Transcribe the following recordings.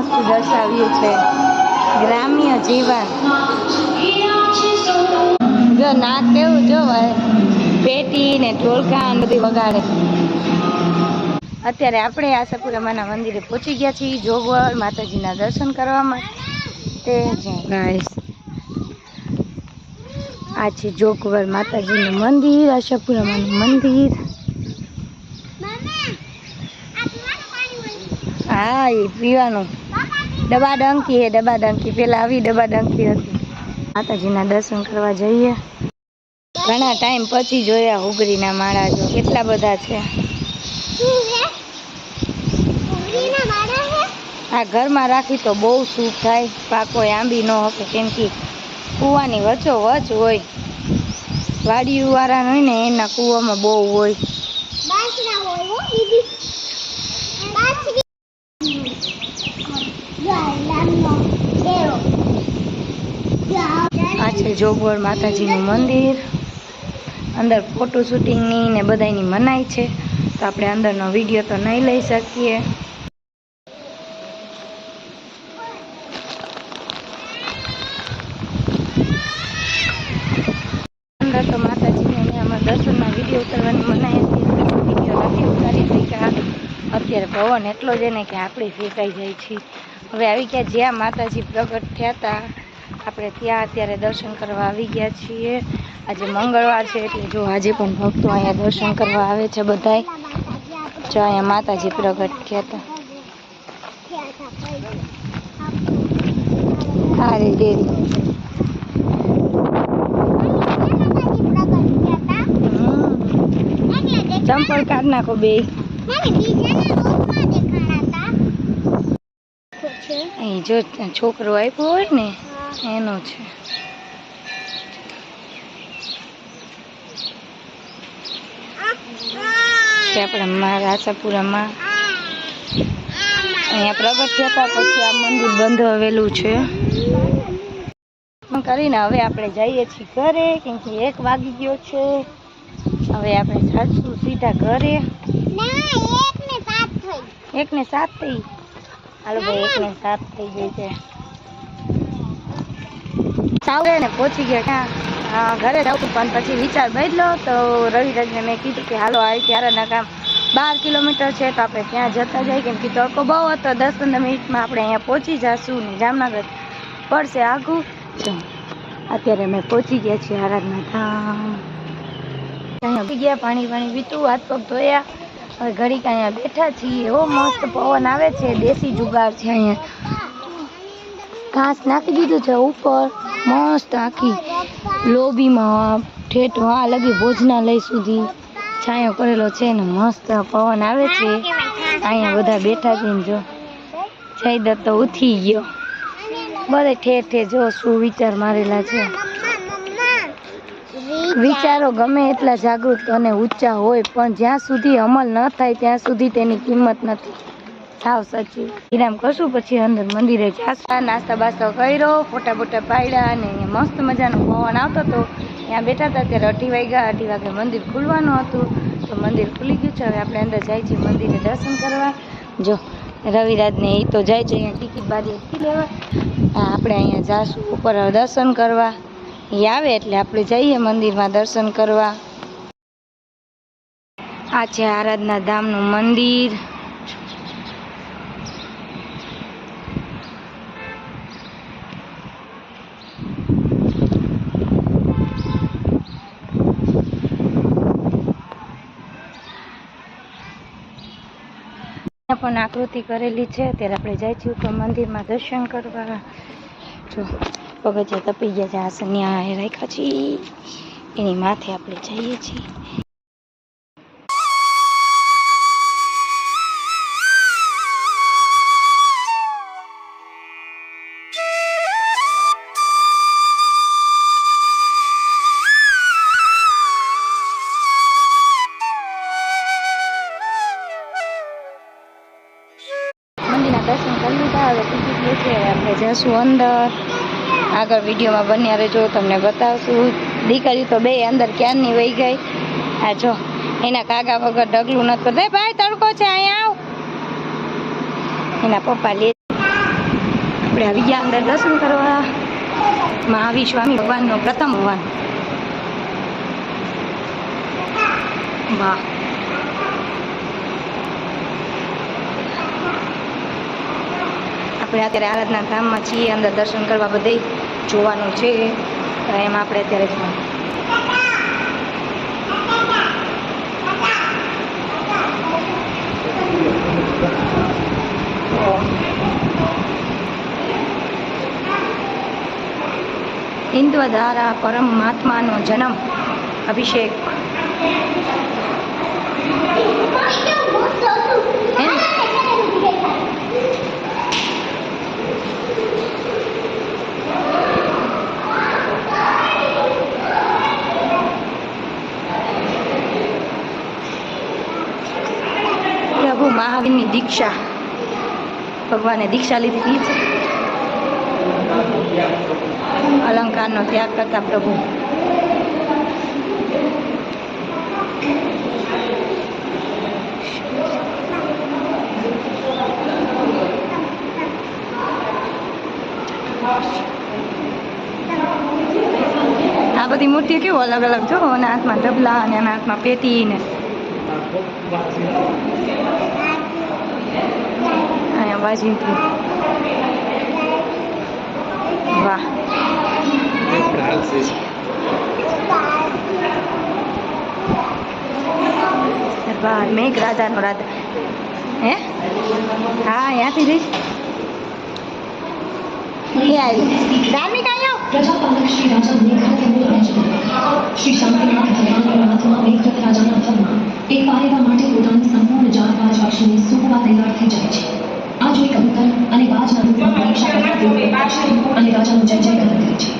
મસ્ત દર્શાવ્યું છે. ગ્રામ્ય જીવન. જો નાક કેવું જો પેટી ને ઢોલકા બધી વગાડે. અત્યારે આપણે આશાપુરામાના મંદિરે પહોંચી ગયા છીએ. જોગવડ માતાજીના દર્શન કરવા માટે. આ છે જોગવડ માતાજીનું મંદિર આશાપુરામાનું મંદિર. હા એ પીવાનું. ડબ્બા ડંકી હે ડબા ડંકી પેલા આવી ડબા ડંકી હતી. માતાજીના દર્શન કરવા જઈએ. ઘણા ટાઈમ પછી જોયા હુગરીના માળા જો. કેટલા બધા છે. આ ઘરમાં રાખી તો બહુ સુખ થાય. પાકો આંબી ન હકે કેમ કે કૂવાની વચ્ચો વચ હોય. વાડીવાળા વાળા હોય ને એના કૂવામાં બહુ હોય. આ જોગવડ માતાજીનું મંદિર. અંદર ફોટો શૂટિંગની ને બધાની મનાઈ છે. તો આપણે અંદરનો વીડિયો તો નહીં લઈ શકીએ. અંદર તો માતાજીને અમારા દર્શનમાં વીડિયો ઉતારવાની મનાઈ હતી. વીડિયો નથી ઉતારી શક્યા. અત્યારે પવન એટલો જ ને કે આપણે ફેંકાઈ જાય છે. હવે આવી ગયા જ્યાં માતાજી પ્રગટ થયા હતા. આપણે ત્યાં અત્યારે દર્શન કરવા આવી ગયા છીએ. આજે મંગળવાર છે એટલે જો આજે પણ ભક્તો અહીંયા દર્શન કરવા આવે છે બધાય. જો અહીંયા માતાજી પ્રગટ થયા હતા. હારી ડેરી. ચંપલ કાઢ નાખો બે અહીં જો છોકરો આપ્યો હોય ને એનો છે. આપણા રાસાપુરામાં. અહીંયા પ્રગટ થયા પછી આ મંદિર બંધ આવેલું છે. કરીને હવે આપણે જઈએ છીએ ઘરે કેમ કે એક વાગી ગયો છે. હવે આપણે જાશું સીધા ઘરે. એક ને સાત થઈ? હાલો ભાઈ એક સાફ થઈ ગઈ છે. સાવરે ને પહોંચી ગયા ક્યાં? ઘરે જાઉં પણ પછી વિચાર બદલો તો રવિરાજને મેં કીધું કે હાલો આવી ત્યારના કામ? બાર કિલોમીટર છે તો આપણે ત્યાં જતા જઈએ. કેમ કે તડકો બહુ હતો દસ પંદર મિનિટમાં આપણે અહીંયા પહોંચી જશું ને જામનગર પડશે આઘું જો અત્યારે અમે પહોંચી ગયા છીએ આરાધના ધામ. અહીંયા ગયા પાણી પાણી પીતું હાથ પગ ધોયા. હવે ઘડીક અહીંયા બેઠા છીએ. એવો મસ્ત પવન આવે છે. દેશી જુગાર છે અહીંયા. ઘાસ નાખી દીધું છે ઉપર. મસ્ત આખી લોબીમાં ઠેઠ વા લગી ભોજનાલય સુધી છાંયો કરેલો છે ને મસ્ત પવન આવે છે. અહીંયા બધા બેઠા છે ને જો. જયદત્ત તો ઉઠી ગયો. બધે ઠેર ઠેર જો શું વિચાર મારેલા છે. વિચારો ગમે એટલા જાગૃત અને ઊંચા હોય, પણ જ્યાં સુધી અમલ ન થાય, ત્યાં સુધી તેની કિંમત નથી. સાવ સાચી. વિરામ કરશું, પછી અંદર મંદિરે જાશું. નાસ્તા બાસ્તો કર્યો, ફોટા બોટા પાડ્યા અને મસ્ત મજાનો પવન આવતો હતો. ત્યાં બેઠા હતા ત્યારે અઢી વાગ્યા, અઢી વાગે મંદિર ખુલવાનું હતું. તો મંદિર ખુલી ગયું છે. હવે આપણે અંદર જાય છીએ મંદિરે દર્શન કરવા. જો, રવિરાજને એ તો જાય છે, અહીંયા ટિકિટ બારી લેવા. આપણે અહીંયા જાશું, ઉપર દર્શન કરવા. એ આવે એટલે આપણે જઈએ મંદિરમાં દર્શન કરવા. આ છે આરાધના ધામનું મંદિર. પણ આકૃતિ કરેલી છે ત્યારે આપણે જાય છીએ ઉપર મંદિરમાં દર્શન કરવા. જો. પગથિયા તપી ગયા છે આસન ત્યાં રાખ્યા છીએ. એની માથે આપણે જઈએ છીએ. દર્શન કરી લીધા, હવે ટિકિટ લે છે આપણે જઈશું અંદર. આગળ વિડીયોમાં બન્યા રહેજો, તમને બતાવશું. દીકરી તો બે અંદર ક્યારની વહી ગઈ? આ જો, એના કાગા વગર ડગલું નથી કરતા. ભાઈ, તડકો છે, અહીંયા આવ. એના પપ્પા લે. આપણે આવી ગયા અંદર દર્શન કરવા. મહાવીર સ્વામી ભગવાનનો પ્રથમ ભગવાન વાહ. આપણે અત્યારે આરાધના ધામમાં છીએ, અંદર દર્શન કરવા બધે. જોવાનું છે. તો એમાં આપણે અત્યારે જોવાનું હિન્દુ દ્વારા પરમાત્માનો જન્મ. અભિષેક હે ને? પ્રભુ મહાવીરની દીક્ષા, ભગવાને દીક્ષા લીધી છે અલંકારનો ત્યાગ કરતા પ્રભુ. આ બધી મૂર્તિઓ કેવું અલગ અલગ જો એના હાથમાં ડબલા અને એના હાથમાં પેટી ને અહીંયા બાજુથી વાહ મેં મેઘ રાજાનો રાધા હે હા અહીંયાથી જઈશ ધાર્મિક આવ્યો પ્રજાપાલક શ્રી રાજા શ્રી શાંતિનાથ ભગવાનની નાથમાં મેઘરથ રાજાના એક વાર માટે પોતાની સંપૂર્ણ જાતવાજ વાસીને સૂકવા તૈયાર થઈ જાય છે આ કબૂતર અને છે અને રાજાનું જય જયકાર કરે છે.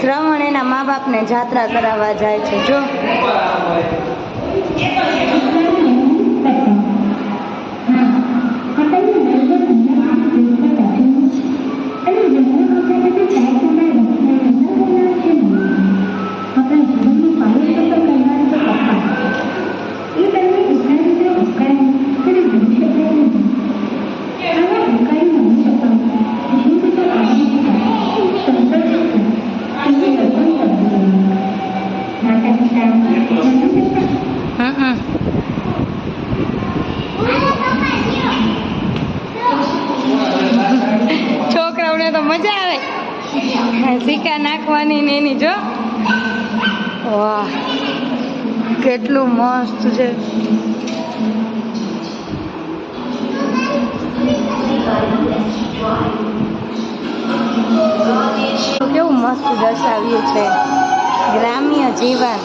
શ્રવણ એના મા બાપને જાત્રા કરાવવા જાય છે, જો. મસ્ત છે. કેવું મસ્ત દર્શાવ્યું છે. ગ્રામ્ય જીવન.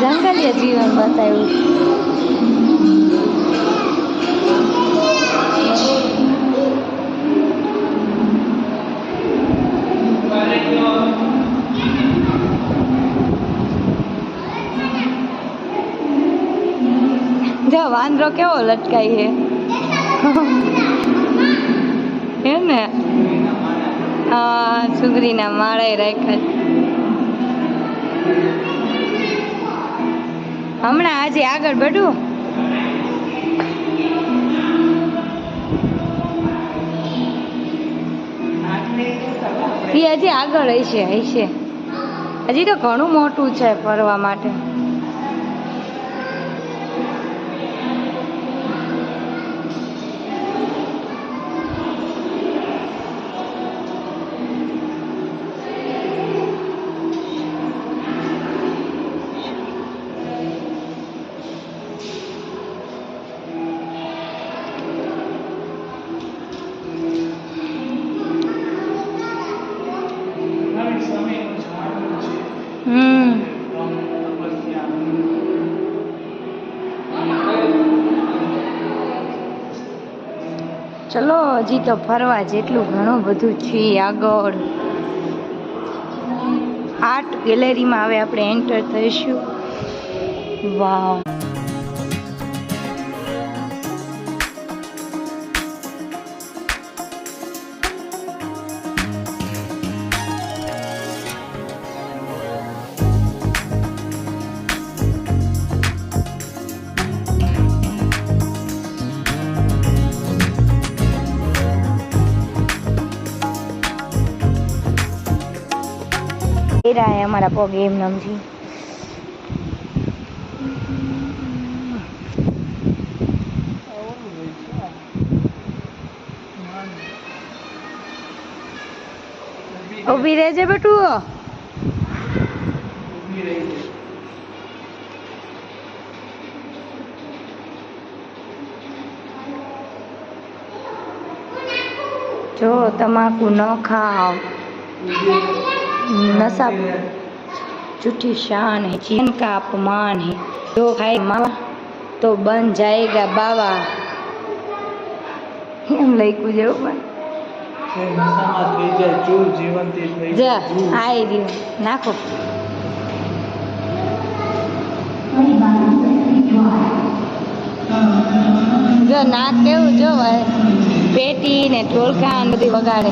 જંગલીય જીવન બતાવ્યું. વાંદરો કેવો લટકાય છે? હે ને? હા સુગરીના માળાએ રાખ્યા. હમણાં આજે આગળ બઢું? એ હજી આગળ હશે હશે. હજી તો ઘણું મોટું છે ફરવા માટે. ચલો, હજી તો ફરવા જેટલું ઘણું બધું છે આગળ. આર્ટ ગેલેરીમાં હવે આપણે એન્ટર થઈશું. વાવ પડ્યા હે અમારા પગ એમ નામથી. ઊભી રહેજે બેટું જો તમાકુ ન ખાઓ. नशा झूठी शान है जीवन का अपमान है जो खाए मावा तो बन जाएगा बाबा એમ લખ્યું જેવું એ નશામાં થઈ જાય ચૂર જીવનથી થઈ પણ જા જાય ચૂર. આઈ રહ્યું નાખો જો નાક કેવું જો હવે પેટી ને ઢોલકા ને બધી વગાડે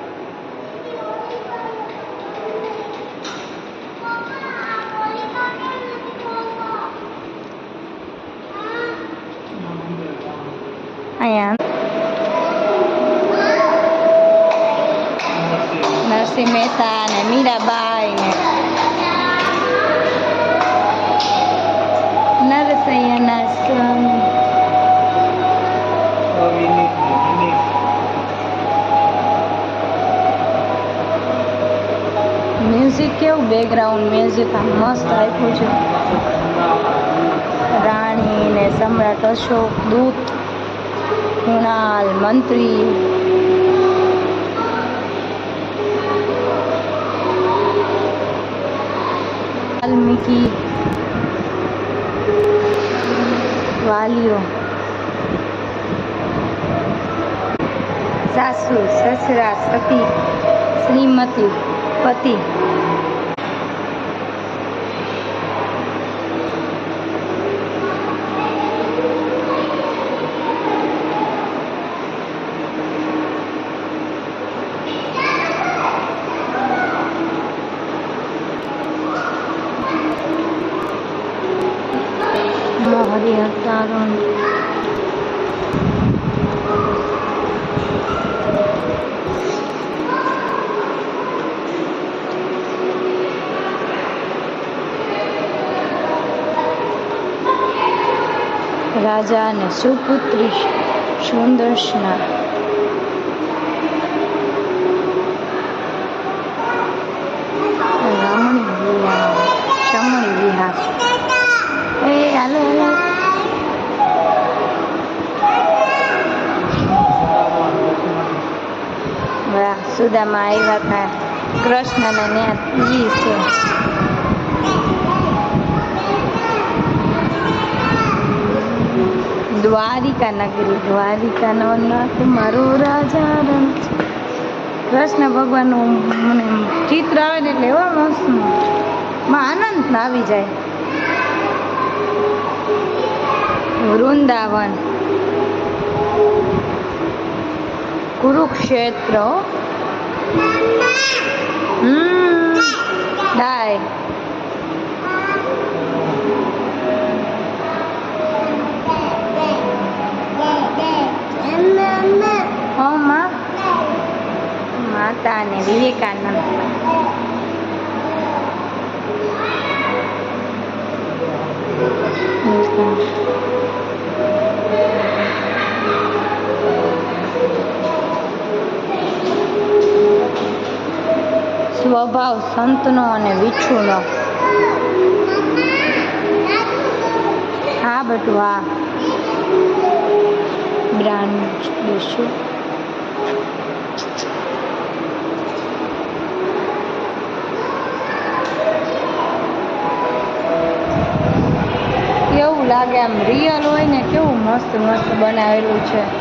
I am. Nursi Mehta ને મીરાબાઈ ને નરસૈયાના સ્વામી મ્યુઝિક કેવું બેકગ્રાઉન્ડ મ્યુઝિક આ મસ્ત આપ્યું છે. રાણી ને સમ્રાટ અશોક દૂત. કુણાલ મંત્રી વાલ્મીકી વાલીઓ સાસુ સસરા સતી શ્રીમતી પતિ હરિ અવતારણ રાજા અને સુપુત્રી સુદર્શના રમણી વિહાર એ, હાલો હાલો. વાહ, સુદામાં આવ્યા હતા. કૃષ્ણના ત્યાં છે. દ્વારિકા નગરી દ્વારિકાનો નાથ મારો રાજા રમ. કૃષ્ણ ભગવાનનું મને ચિત્ર આવે ને એટલે એવા મસ્ત આનંદ આવી જાય. વૃંદાવન. કુરુક્ષેત્ર હમ. ડાય. અને વિવેકાનંદ. સ્વભાવ સંતનો અને વિછુનો હા બટુ હા. બ્રાન્ડ દેશો કેવું લાગે આમ રિયલ હોય ને કેવું મસ્ત મસ્ત બનાવેલું છે.